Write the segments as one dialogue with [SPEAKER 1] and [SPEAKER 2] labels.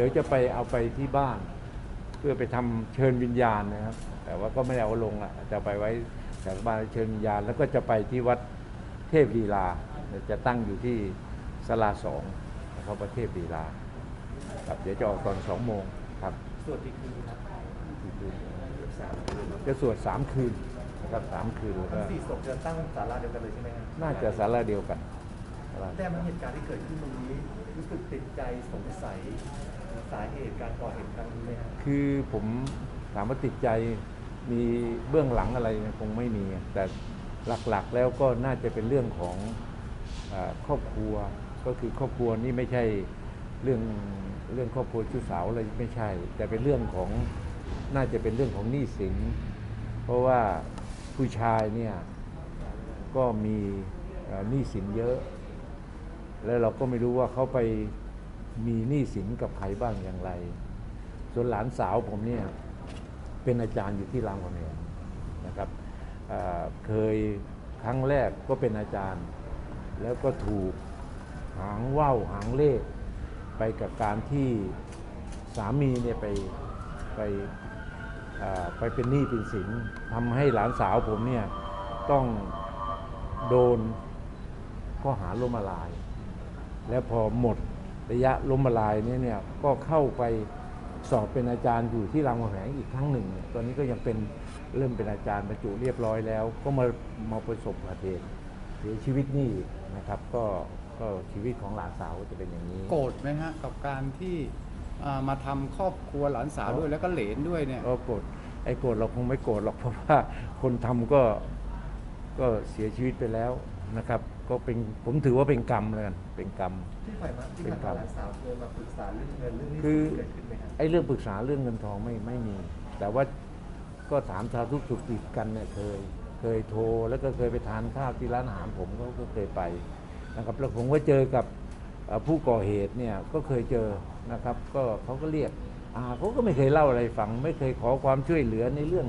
[SPEAKER 1] ดี๋ยวจะ
[SPEAKER 2] ไปเอาไปที่บ้าน เพื่อไปทำเชิญวิญญาณนะครับ แต่ว่าก็ไม่ได้เอาลงอะจะไปไว้แถวบ้านเชิญวิญญาณ แล้วก็จะไปที่วัดเทพลีลา จะตั้งอยู่ที่สลาสองนะครับวัดเทพลีลาครับเดี๋ยวจะออกตอนสองโมงครับ
[SPEAKER 3] สวดอีกคืนครับ
[SPEAKER 2] กี่คืน
[SPEAKER 3] สามคืน
[SPEAKER 2] จะสวดสามคืนนะครับสามคืนแล้ว
[SPEAKER 3] ทั้
[SPEAKER 2] ก็
[SPEAKER 3] งสี่ศพจะตั้งศาลาเดียวกันเลยใช่ไหมครับ
[SPEAKER 2] น่าจะสาระเดียวกันศาลา
[SPEAKER 3] แต่มันเหตุการณ์ที่เกิดขึ้นตรงนี้รู้สึกติดใจสงสัยสาเหตุการก่อเหตุครั้งนี้ไหมครับ
[SPEAKER 2] คือผมถามว่าติดใจมีเบื้องหลังอะไรเนี่ยคงไม่มี แต่หลักๆแล้วก็น่าจะเป็นเรื่องของอาครอบครัว ก็คือครอบครัวนี่ไม่ใช่เรื่องเรื่องครอบครัวชู้สาวอะไรไม่ใช่ แต่เป็นเรื่องของน่าจะเป็นเรื่องของหนี้สินเพราะว่าผู้ชายเนี่ยก็มีเอ่อหนี้สินเยอะ แล้วเราก็ไม่รู้ว่าเขาไปมีหนี้สินกับใครบ้างอย่างไร ส่วนหลานสาวผมเนี่ยเป็นอาจารย์อยู่ที่รามคำแหงนะครับเคยครั้งแรกก็เป็นอาจารย์ แล้วก็ถูกหางว่าวหางเลข ไปกับการที่สามีเนี่ยไปไปไปเป็นหนี้เป็นสินทำให้หลานสาวผมเนี่ยต้องโดนข้อหาล้มละลาย แล้วพอหมดระยะล้มละลายเนี่ยเนี่ยก็เข้าไปสอบเป็นอาจารย์อยู่ที่รามคำแหงอีกครั้งหนึ่งเนี่ยตอนนี้ก็ยังเป็นเริ่มเป็นอาจารย์บรรจุเรียบร้อยแล้ว ก็มามาประสบอุบัติเหตุเสียชีวิตนี่นะครับก็ก็ชีวิตของหลานสาวจะเป็นอย่างนี้
[SPEAKER 4] โกรธไหมฮะกับการที่อ่ามาทำครอบครัวหลานสาวด้วยแล้วก็เหลนด้วยเนี่ย
[SPEAKER 2] ก็โกรธไอ้โกรธเราคงไม่โกรธหรอกเพราะว่าคนทำก็ก็เสียชีวิตไปแล้วนะครับ ก็เป็นผมถือว่าเป็นกรรมเลยกันเป็นกรรม
[SPEAKER 3] ที่ผ่านมาที่ผ่านมาหลานสาวเคยมาปรึกษาเรื่องเงินเรื่องนี้
[SPEAKER 2] คือ
[SPEAKER 3] เกิดขึ้นไหมครับ
[SPEAKER 2] ไอ้เรื่องปรึกษาเรื่องเงินทองไม่ไม่มี แต่ว่าก็ถามชาวทุกข์สุขดิบกันเนี่ยเคย เคยโทรแล้วก็เคยไปทานข้าวที่ร้านอาหารผมก็ก็เคยไปนะครับแล้วผมก็เจอกับเอ่อผู้ก่อเหตุเนี่ยก็เคยเจอนะครับ ก็เขาก็เรียกอาเขาก็ไม่เคยเล่าอะไรฟัง ไม่เคยขอความช่วยเหลือในเรื่อง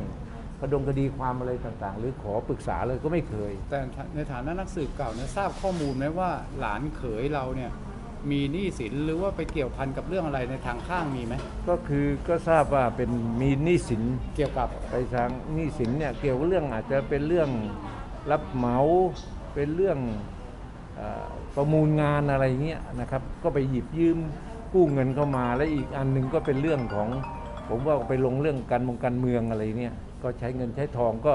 [SPEAKER 2] คดงคดีความอะไรต่างๆ หรือขอปรึกษาเลยก็ไม่เคย
[SPEAKER 4] แต่ในฐานะนักสืบเก่าเนี่ยทราบข้อมูลไหมว่าหลานเขยเราเนี่ยมีหนี้สินหรือว่าไปเกี่ยวพันกับเรื่องอะไรในทางข้างมีไหม
[SPEAKER 2] ก็คือก็ทราบว่าเป็นมีหนี้สิน
[SPEAKER 4] เกี่ยวกับ
[SPEAKER 2] ไปทางหนี้สินเนี่ยเกี่ยวกับเรื่องอาจจะเป็นเรื่องรับเหมาเป็นเรื่องเออประมูลงานอะไรเงี้ยนะครับ ก็ไปหยิบยืมกู้เงินเข้ามาและอีกอันหนึ่งก็เป็นเรื่องของ ผมว่าไปลงเรื่องการมงการเมืองอะไรเนี่ย ก็ใช้เงินใช้ทองก็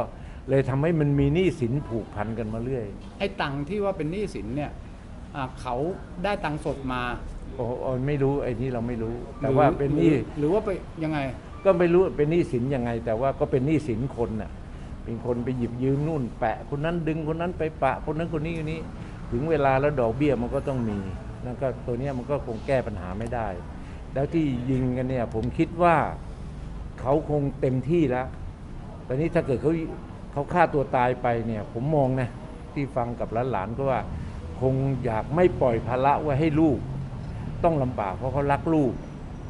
[SPEAKER 2] เลยทำให้มันมีหนี้สินผูกพันกันมาเรื่อย
[SPEAKER 4] ไอ้ตังค์ที่ว่าเป็นหนี้สินเนี่ยอ่าเขาได้ตังค์สดมา
[SPEAKER 2] โอ้โอ้ไม่รู้ไอ้นี่เราไม่รู้ แต่ว่าเป็นหนี้
[SPEAKER 4] รือหรือว่าไปยังไง
[SPEAKER 2] ก็ไม่รู้เป็นหนี้สินยังไง แต่ว่าก็เป็นหนี้สินคนน่ะเป็นคนไปหยิบยืมนู่น แปะคนนั้นดึงคนนั้นไปปะคนนั้นคนนี้คนนี้ ถึงเวลาแล้วดอกเบี้ยมันก็ต้องมีนั่นก็ตัวเนี้ยมันก็คงแก้ปัญหาไม่ได้ แล้วที่ยิงกันเนี่ยผมคิดว่าเขาคงเต็มที่แล้ว ตอนนี้ถ้าเกิดเขาเขาฆ่าตัวตายไปเนี่ย ผมมองนะที่ฟังกับหลานๆก็ว่า คงอยากไม่ปล่อยภาระไว้ให้ลูก ต้องลำบากเพราะเขารักลูก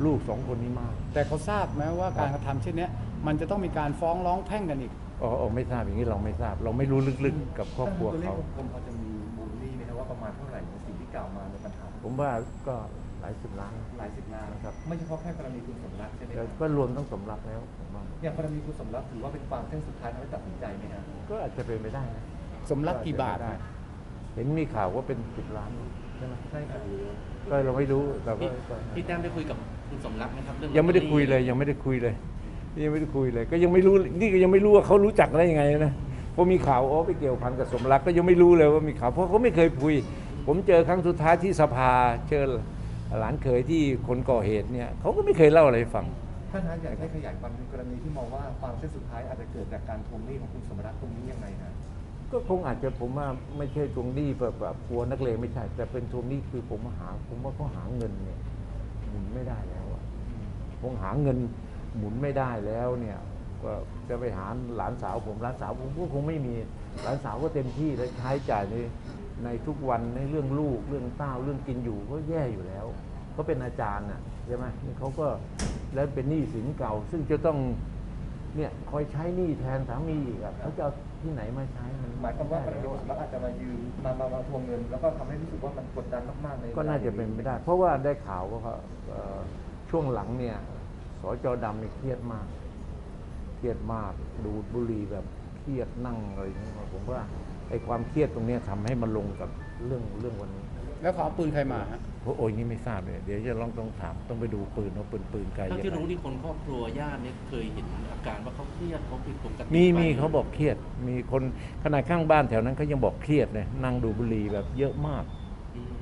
[SPEAKER 2] ลูกสองคนนี้มาก
[SPEAKER 4] แต่เขาทราบไหมว่าการกระทำเช่นเนี้ยมันจะต้องมีการฟ้องร้องแพ่งกันอีก
[SPEAKER 2] อ๋ออ๋อไม่ทราบอย่างนี้เราไม่ทราบ เราไม่รู้ลึกๆ กับครอบครัว
[SPEAKER 3] ตัวเลข
[SPEAKER 2] เขา
[SPEAKER 3] กลมๆพอจะมีมูลหนี้ไหมครับว่าประมาณเท่าไหร่ในสิ่งที่กล่าวมาในปัญหา
[SPEAKER 2] ผมว่าก็ห ลายสิบล้าน
[SPEAKER 3] หลายสิบล้าน
[SPEAKER 2] ครับ
[SPEAKER 3] ไม่เฉพาะแค่กรณีคุณสมรักใช่ไหมค
[SPEAKER 2] แล้
[SPEAKER 3] รั
[SPEAKER 2] ว
[SPEAKER 3] บ
[SPEAKER 2] ก็รวมทั้งสมรักแล้วผมว่า
[SPEAKER 3] อย่างกรณีคุณสมรักถือว่าเป็นฟางเส้นสุดท้ายทำให้ตัดสินใจไหมครับ
[SPEAKER 2] ก็อาจจะเป็นไปได้นะ
[SPEAKER 4] สมรักกี่บาท
[SPEAKER 2] ได้เห็นมีข่าวว่าเป็นสิบล้านใช่ไหม
[SPEAKER 3] ใช่ครับ
[SPEAKER 2] ก็เราไม่รู้แต่ก็
[SPEAKER 5] พี่
[SPEAKER 2] ก็
[SPEAKER 5] พี่แต้มได้คุยกับคุณสมรักไหมครับเรื่อง
[SPEAKER 2] ยังไม่ได้คุยเลย ยังไม่ได้คุยเลย ยังไม่ได้คุยเลย ก็ยังไม่รู้นี่ก็ยังไม่รู้ว่าเขารู้จักได้ยังไงนะพอมีข่าวอ๋อไปเกี่ยวพันกับสมรักก็ยังไม่รู้เลยว่ามีข่าวเพราะเขาไม่เคยคุย ผมเจอครั้งสุดท้ายที่สภาเจอ หลานเคยที่คนก่อเหตุเนี่ยเขาก็ไม่เคยเล่าอะไรให้ฟัง
[SPEAKER 3] ท่านฮะอยากให้ขยายความถึงกรณีที่มองว่าฟางเส้นสุดท้ายอาจจะเกิดจากการทวงหนี้ของคุณสมรักตรงนี้ยังไงฮะ
[SPEAKER 2] ก็คงอาจจะผมว่าไม่ใช่ทวงหนี้แบบแบบกลัวนักเลงไม่ใช่ แต่เป็นทวงหนี้คือผมหา ผมว่าเขาหาเงินเนี่ยหมุนไม่ได้แล้วอะคงหาเงินหมุนไม่ได้แล้วเนี่ยก็จะไปหาหลานสาวผมหลานสาวผมก็คงไม่มีหลานสาวก็เต็มที่แล้วใช้จ่ายใน ในทุกวันในเรื่องลูกเรื่องเต้าเรื่องกินอยู่ก็แย่อยู่แล้วเขาเป็นอาจารย์น่ะใช่ไหมนี่เขาก็แล้วเป็นหนี้สินเก่า ซึ่งจะต้องเนี่ยคอยใช้หนี้แทนสามีอีกอะเขาจะเอาที่ไหนมาใช้มัน
[SPEAKER 3] หมายความว่าประโยชน์แล้วอาจจะมายืมมามามาทวงเงิน แล้วก็ทำให้รู้สึกว่ามันกดดันมากๆใน
[SPEAKER 2] ก็น่าจะเป็นไปได้ เพราะว่าได้ข่าวว่าเขาเอ่อช่วงหลังเนี่ยสจดำเนี่ยเครียดมาก เครียดมากดูดบุหรี่แบบเครียดนั่งอะไรอย่างเงี้ยผมว่า ไอ้ความเครียดตรงเนี้ยทำให้มันลงกับเรื่องเรื่องวันนี้
[SPEAKER 4] แล้วเขาเอาปืนใครมาฮะ
[SPEAKER 2] เพราะโอ้ยนี่ไม่ทราบเลยเดี๋ยวจะลองต้องถามต้องไปดูปืนว่าปืนปืนไกล
[SPEAKER 5] เท่า
[SPEAKER 2] ยัง
[SPEAKER 5] ที่
[SPEAKER 2] ไง
[SPEAKER 5] รู้ที่คนครอบครัวญาติเนี่ยเคยเห็นอาการว่าเขาเครียดเขาผิดปกติ
[SPEAKER 2] มี
[SPEAKER 5] ไป
[SPEAKER 2] มีเขาบอกเครียด มีคนขนาดข้างบ้านแถวนั้นเขายังบอกเครียดเลยนั่งดูบุหรี่แบบเยอะมาก
[SPEAKER 5] อืม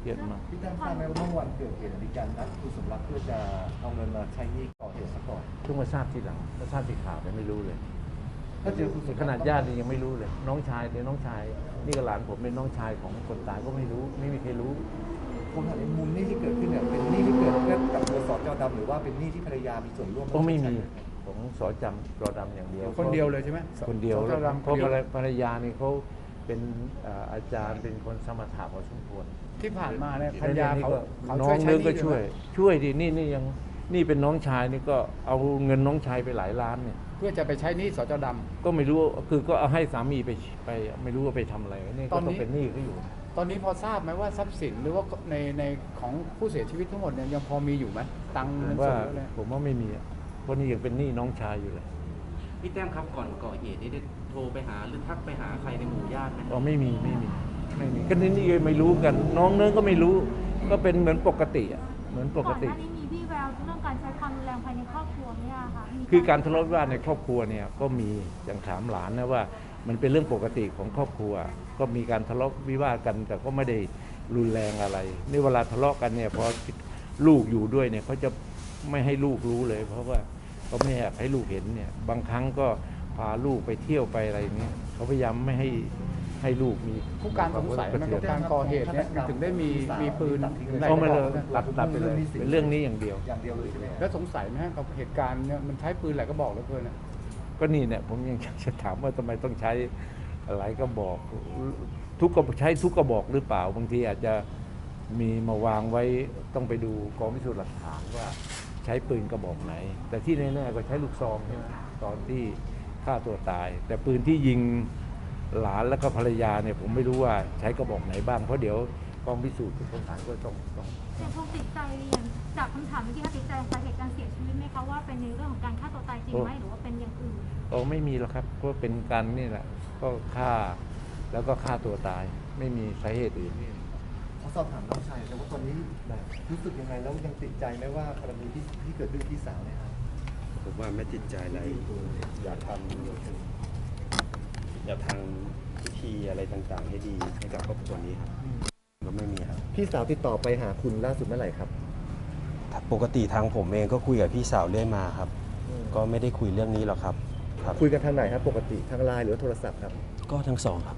[SPEAKER 2] เครียดมาก
[SPEAKER 3] พี่แต้มทราบไหมว่าเมื่อวันเกิดเหตุมีการนัดคุณสมรักเพื่อจะเอาเงินมาใช้หนี้ก่อเหตุซะก่อน
[SPEAKER 2] เพิ่งมาทราบทีหลังมาทราบทีข่าวเนี่ยไม่รู้เลย
[SPEAKER 3] ถ้าเจอคุณสมรัก
[SPEAKER 2] ขนาดญาตินี่ยังไม่รู้เลย น้องชายเนี่ยน้องชาย นี่ก็หลานผมเป็นน้องชายของคนตายก็ไม่รู้ไม่มีใครรู้
[SPEAKER 3] ผมถามในมุมหนี้ที่เกิดขึ้นเนี่ยเป็นหนี้ที่เกิดขึ้นกับตัวสจดำหรือว่าเป็นหนี้ที่ภรรยามีส่วนร่วม
[SPEAKER 2] ก็ไม่มีของสอจำจอดำอย่างเดียว
[SPEAKER 4] คนเดียวเลยใช่ไหม
[SPEAKER 2] คนเดียว
[SPEAKER 4] สจ
[SPEAKER 2] แล้ว
[SPEAKER 4] ดำ
[SPEAKER 2] เพราะ
[SPEAKER 4] คนเดียว
[SPEAKER 2] ภรรยานี่เขาเป็นเอ่ออาจารย์เป็นคนสมถะพอสมควร
[SPEAKER 4] ที่ผ่านมาเนี่ยภรรยาเขาเขา
[SPEAKER 2] น้
[SPEAKER 4] ช่
[SPEAKER 2] อ
[SPEAKER 4] วย
[SPEAKER 2] ง
[SPEAKER 4] ใช้
[SPEAKER 2] เนื้อ
[SPEAKER 4] ห
[SPEAKER 2] ก็
[SPEAKER 4] นี้
[SPEAKER 2] ช่วย
[SPEAKER 4] ด้วยไหม
[SPEAKER 2] ช่วยดินี่นี่ยังนี่เป็นน้องชายนี่ก็เอาเงินน้องชายไปหลายล้านเนี่ย
[SPEAKER 4] เพื่อจะไปใช้หนี้สจดำ
[SPEAKER 2] ก็ไม่รู้คือก็เอาให้สามีไปไป ไม่รู้ว่าไปทำอะไรนี่
[SPEAKER 4] ต
[SPEAKER 2] ก็
[SPEAKER 4] อนนี้
[SPEAKER 2] ต้องเป็นหนี้เขาอยู่
[SPEAKER 4] ตอนนี้พอทราบไหมว่าทรัพย์สินหรือว่าในในของผู้เสียชีวิตทั้งหมดเนี่ยยังพอมีอยู่ไหมตังค์
[SPEAKER 2] ผ
[SPEAKER 4] เงิ
[SPEAKER 2] ม
[SPEAKER 4] นส
[SPEAKER 2] ว่า
[SPEAKER 4] ดอะไร
[SPEAKER 2] ผมว่าไม่มีอะเพราะนี่ยังเป็นหนี้น้องชายอยู่เลย
[SPEAKER 5] พี่แต้มครับก่อนก่อเหตุนี่ได้โทรไปหาหรือทักไปหาใครในหมู่ญาติไหม
[SPEAKER 2] อ๋อไม่มีไม่มีไม่มีก็นี่นี่ไม่รู้กัน น้องเนื้อก็ไม่รู้ ก็เป็นเหมือนปกติอะเหมือนปกติ
[SPEAKER 6] ก่อนหน้านี้มีวี่แววเรื่อง การใช้ความรุนแรงภายในครอบครัวไหมอะคะมี
[SPEAKER 2] คือการทะเลาะวิวาทในครอบครัวเนี่ยก็มีอย่างถามหลานนะว่า มันเป็นเรื่องปกติของครอบครัว ก็มีการทะเลาะวิวาทกัน แต่ก็ไม่ได้รุนแรงอะไรนี่เวลาทะเลาะกันเนี่ยพอลูกอยู่ด้วยเนี่ยเขาจะไม่ให้ลูกรู้เลย เพราะว่าเขาไม่อยากให้ลูกเห็นเนี่ยบางครั้งก็พาลูกไปเที่ยวไปอะไรอย่เงี้ยเขาพยายามไม่ให้ ให้ลูกมี
[SPEAKER 4] ผู้การสงสัยไหมกับการก่อเหตุเนี่ยมันถึงได้มีมีปืนหลาย
[SPEAKER 2] เอา
[SPEAKER 4] ก
[SPEAKER 2] มา
[SPEAKER 4] ระ
[SPEAKER 2] เล
[SPEAKER 4] บอก
[SPEAKER 2] ย
[SPEAKER 4] นะ
[SPEAKER 2] ตัดตัดไปเลยเป็นเรื่องนี้อย่างเดียว
[SPEAKER 3] อย่างเดียวเลยใช่ไหมครับ
[SPEAKER 4] แล้วสงสัยไหมฮะกับเหตุการณ์เนี่ยมันใช้ปืนหลายกระบอกเหลือเกินอะ
[SPEAKER 2] ก็นี่เนี่ยผมยังอยากจะถามว่าทำไมต้องใช้หลายกระบอก ทุกกระใช้ทุกกระบอกหรือเปล่า บางทีอาจจะมีมาวางไว้ต้องไปดูกองพิสูจน์หลักฐานว่าใช้ปืนกระบอกไหน แต่ที่แน่ๆก็ใช้ลูกซองใช่ไหมตอนที่ฆ่าตัวตาย แต่ปืนที่ยิง หลานแล้วก็ภรรยาเนี่ยผมไม่รู้ว่าใช้กระบอกไหนบ้างเพราะเดี๋ยวกองพิสูจน์พิสูจน์หลักฐานก็ต้องต้อง
[SPEAKER 6] ยังคงติดใจอย่างจากคำถามเมื่อกี้ค่ะติดใจสาเหตุการเสียชีวิตไหมคะว่าเป็นในเรื่องของการฆ่าตัวตายจริงไหมหรือว่าเป็นอย่างอื่น
[SPEAKER 2] โอ้ไม่มีหรอกครับก็เป็นการนี่แหละก็ฆ่าแล้วก็ฆ่าตัวตาย ไม่มีสาเหตุอื่น
[SPEAKER 3] ขอสอบถามน้องชายแต่ว่าตอนนี้รู้สึกยังไงแล้วยังติดใจไหมว่ากรณีที่ที่เกิดขึ้นกับพี่สาวเนี่ยครับ
[SPEAKER 7] ผมว่าไม่ติดใจอะไรอยากทำ อยากทำพิธีอะไรต่างๆ ให้ดีให้กับครอบครัวนี้ครับก็ไม่มีครับ
[SPEAKER 3] พี่สาวติดต่อไปหาคุณล่าสุดเมื่อไหร่ครับ
[SPEAKER 7] ปกติทางผมเองก็คุยกับพี่สาวเรื่อยมาครับ ก็ไม่ได้คุยเรื่องนี้หรอกครับครับ
[SPEAKER 3] คุยกันทางไหนครับ ปกติทางไลน์หรือว่าโทรศัพท์ครับ
[SPEAKER 7] ก็ทั้งสองครับ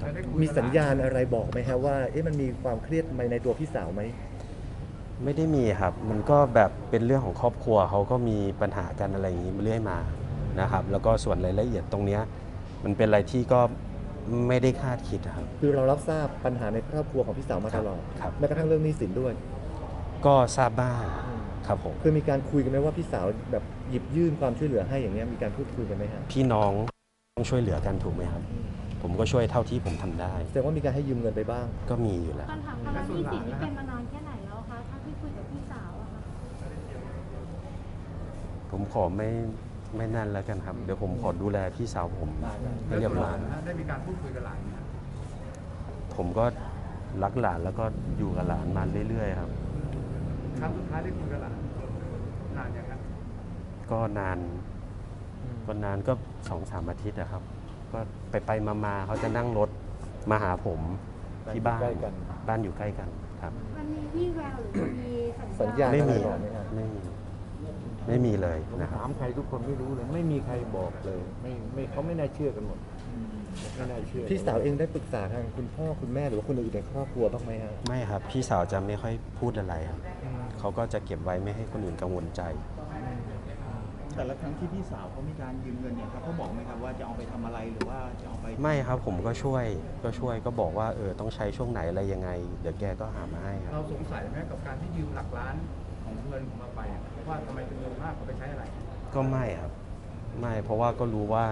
[SPEAKER 4] จะได้คุย
[SPEAKER 3] มี
[SPEAKER 4] กับหลน
[SPEAKER 3] สัญญาณอะไรบอกไหมครับว่าเอ๊ะมันมีความเครียดในตัวพี่สาวไหม
[SPEAKER 7] ไม่ได้มีครับ มันก็แบบเป็นเรื่องของครอบครัวเขาก็มีปัญหากันอะไรอย่างนี้เรื่อยมานะครับ แล้วก็ส่วนรายละเอียดตรงเนี้ย มันเป็นอะไรที่ก็ไม่ได้คาดคิดนะครับ
[SPEAKER 3] คือเรารับทราบปัญหาในครอบครัวของพี่สาวมาตลอด
[SPEAKER 7] ครับ
[SPEAKER 3] แม้กระทั่งเรื่องหนี้สินด้วย
[SPEAKER 7] ก็ทราบบ้างครับผม
[SPEAKER 3] คือมีการคุยกันไหมว่าพี่สาวแบบหยิบยื่นความช่วยเหลือให้อย่างเงี้ยมีการพูดคุยกันไหมฮะ
[SPEAKER 7] พี่น้องต้องช่วยเหลือกันถูกไหมครับ ผมก็ช่วยเท่าที่ผมทำได้
[SPEAKER 3] แสดงว่ามีการให้ยืมเงินไปบ้าง
[SPEAKER 7] ก็มีอยู่แล้ว
[SPEAKER 6] ปัญหาภาระหนี้สินนี่เป็นมานานแค่ไหนแล้วคะถ้าที่คุยกับพี่สาวอะค่ะ
[SPEAKER 7] ผมขอไม่ ไม่นั่นแล้วกันครับ เดี๋ยวผมขอดูแลพี่สาวผมให้เรียบร้อย
[SPEAKER 4] แล้วส่วนหลานนะได้มีการพูดคุยกับหลานไหมฮะ
[SPEAKER 7] ผมก็รักหลานแล้วก็อยู่กับหลานมาเรื่อยๆครับ
[SPEAKER 4] ครั้งสุดท้ายได้คุยกับหลานนานยังครับ
[SPEAKER 7] ก็นานก็นานก็สองสามอาทิตย์นะครับ ก็ไปไปมามาๆเขาจะนั่งรถมาหาผมที่บ้าน
[SPEAKER 2] ใกล้กัน
[SPEAKER 7] บ้านอยู่ใกล้กันครับ
[SPEAKER 6] มันมีวี่แววหรือมันมี
[SPEAKER 3] สั
[SPEAKER 6] สั
[SPEAKER 3] ญ
[SPEAKER 6] ญ
[SPEAKER 3] ญา
[SPEAKER 6] ญา
[SPEAKER 3] ณ
[SPEAKER 7] ไม่มี
[SPEAKER 3] อะรบอกไหมครับ
[SPEAKER 7] ไม่มี ไม่มีเลย
[SPEAKER 2] ผม
[SPEAKER 7] นะครับ
[SPEAKER 2] ถามใครทุกคนไม่รู้เลย ไม่มีใครบอกเลย ไม่ไม่เขาไม่น่าเชื่อกันหมดไม่น่าเชื่อ
[SPEAKER 3] พี่สาวเองได้ปรึกษาทางคุณพ่อคุณแม่หรือว่าคนอื่นในครอบครัวบ้างไหมฮะ
[SPEAKER 7] ไม่ครับ พี่สาวจะไม่ค่อยพูดอะไรครับเขาก็จะเก็บไว้ไม่ให้คนอื่นกังวลใจ
[SPEAKER 8] แต่ละครั้งที่พี่สาวเขามีการยืมเงินเนี่ยครับเขาบอกไหมครับว่าจะเอาไปทำอะไรหรือว่าจะเอาไป
[SPEAKER 7] ไม่ครับผมก็ช่วยก็ช่วยก็บอกว่าเออต้องใช้ช่วงไหนอะไรยังไง เดี๋ยวแกก็หามาให้ครับ
[SPEAKER 4] เราสงสัยไหมกับการที่ยืมหลักล้านของเงินของเราไปอะ ว่าทำไมเป็นเงินมากเขาไปใช้อะไร
[SPEAKER 7] ก็ไม่ครับ ไม่เพราะว่าก็รู้ว่า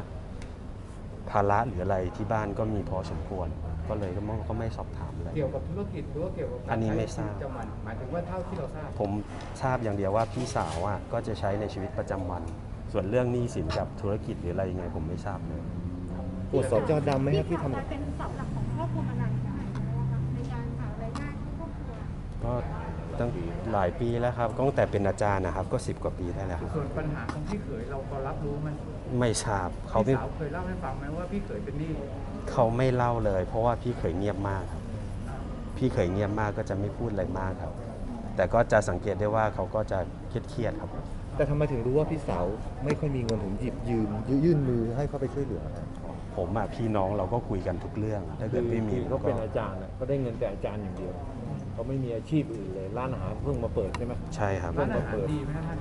[SPEAKER 7] ภาระหรืออะไรที่บ้านก็มีพอสมควร ก็เลยก็ไม่ก็ไม่สอบถามอะไร
[SPEAKER 4] เกี่ยวกับธุรกิจหรือว่าเกี่ยวกับกา
[SPEAKER 7] อั
[SPEAKER 4] ร
[SPEAKER 7] นนี้
[SPEAKER 4] ใช้
[SPEAKER 7] ไม่
[SPEAKER 4] ชีวิต
[SPEAKER 7] ทราบ
[SPEAKER 4] ประจำวันหมายถึงว่าเท่าที่เราทราบ
[SPEAKER 7] ผมทราบอย่างเดียวว่าพี่สาวอะก็จะใช้ในชีวิตประจำวัน ส่วนเรื่องหนี้สินกับธุรกิจหรืออะไรยังไงผมไม่ทราบเลย
[SPEAKER 3] ตรวจสอบจอดำไหมครับที่ทำ
[SPEAKER 6] พี่เป็นเสาหลักของครอบครัวมานานแค่ไหนแล้วอะคะในการหารายได้ให้ครอบครัว
[SPEAKER 7] ก็ ตั้งหลายปีแล้วครับก็ตั้งแต่เป็นอาจารย์นะครับก็ 10 กว่าปีได้แล้วครับ
[SPEAKER 4] ส่วนปัญหาของพี่เขยเราพอรับรู้ไหม
[SPEAKER 7] ไม่ทราบเขาไม่
[SPEAKER 4] พี่สาวเคยเล่าให้ฟังไหมว่าพี่เขยเป็นหนี้
[SPEAKER 7] เขาไม่เล่าเลย เพราะว่าพี่เคยเงียบมากครับ พี่เคยเงียบมากก็จะไม่พูดอะไรมากครับ แต่ก็จะสังเกตได้ว่าเขาก็จะเครียดๆครับ
[SPEAKER 3] แต่ทำไมถึงรู้ว่าพี่สาวไม่ค่อยมีเงินถึงหยิบยืมยื่นมือให้เขาไปช่วยเหลือครับ
[SPEAKER 7] ผมอะพี่น้องเราก็คุยกันทุกเรื่อง ถ้าเกิดไม่มี
[SPEAKER 2] คือเขาเป็นอาจารย์อะเขาได้เงินแต่อาจารย์อย่างเดียว เขาไม่มีอาชีพอื่นเลย ร้านอาหารเพิ่งมาเปิดใช่ไหม
[SPEAKER 7] ใช่ครับ
[SPEAKER 4] ร้านอาหารดีไหมครับท่าน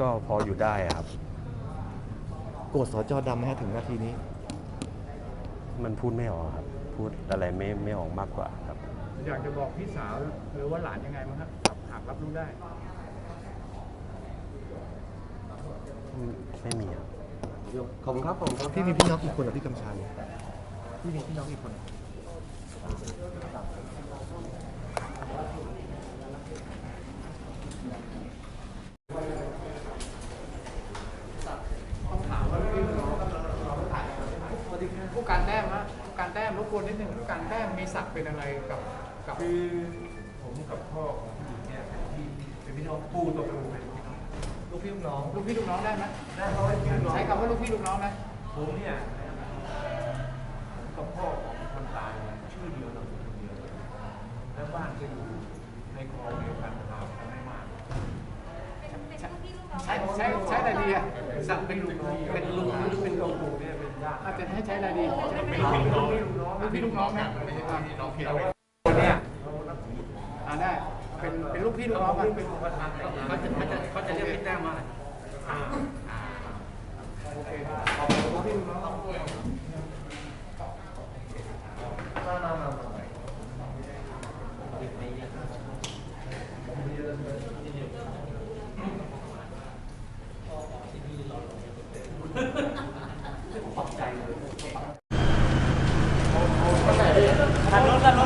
[SPEAKER 7] ก็พออยู่ได้อะครับ
[SPEAKER 3] โกรธสจดำไหมฮะถึงนาทีนี้
[SPEAKER 7] มันพูดไม่ออกครับ พูดอะไรไม่ไม่ออกมากกว่าครับ
[SPEAKER 4] อยากจะบอกพี่สาวหรือว่าหลานยังไงมั้งครับหากรับรู้ได้
[SPEAKER 7] อืมไม่มีครับ
[SPEAKER 3] ขอบคุณครับผมพี่มีพี่น้องกี่คนอะพี่กำชัยพี่มีพี่น้องกี่คนอะ
[SPEAKER 4] ผู้ การแต้มฮะผู้การแต้มรบกวนนิดหนึ่งผู้การแต้มมีศักดิ์เป็นอะไรกับกับ
[SPEAKER 2] คือผมกับพ่อของผู้หญิงเนี่ยเป็นพี่เป็นพี่น้องปู่ตัวปู่เป็นพี่น้องลูกพี่ลูกน้อง
[SPEAKER 4] ลูกพี่ลูกน้องได้ไหม
[SPEAKER 2] ได้เพราะว่าพี่ลูกน้อง
[SPEAKER 4] ใช้คำว่าลูกพี่ลูกน้องนะ
[SPEAKER 2] ผมเนี่ยผมกับพ่อของคนตายเนี่ยชื่อเดียวนามสกุลเดียวแล้วบ้านก็อยู่ในคลองเดียวกันห่างกันไม่มาก
[SPEAKER 6] เป็นเป็นลูกพี่ลูกน้อง
[SPEAKER 4] ใช้ใช้ใช้อะไรดีอะ
[SPEAKER 2] สักเป็นลุงเป็นลุงหรือ
[SPEAKER 4] อาจจะให้ใช้อะไรดี
[SPEAKER 2] เป็นลูกพี่ลูกน้อง
[SPEAKER 4] ลูกพี่ลูกน้องนะ
[SPEAKER 2] ไม่ใช่พี่น้องพี่น้องคนเนี่ย
[SPEAKER 4] อ่าได้ เป็นเป็นลูกพี่ลูกน้องกัน
[SPEAKER 2] เป็นประธานแต่งงาน
[SPEAKER 5] เขาจะเขาจะเขาจะเรียกพี่แต้มว่าอะไร
[SPEAKER 4] โอเค
[SPEAKER 2] ต่อ ไป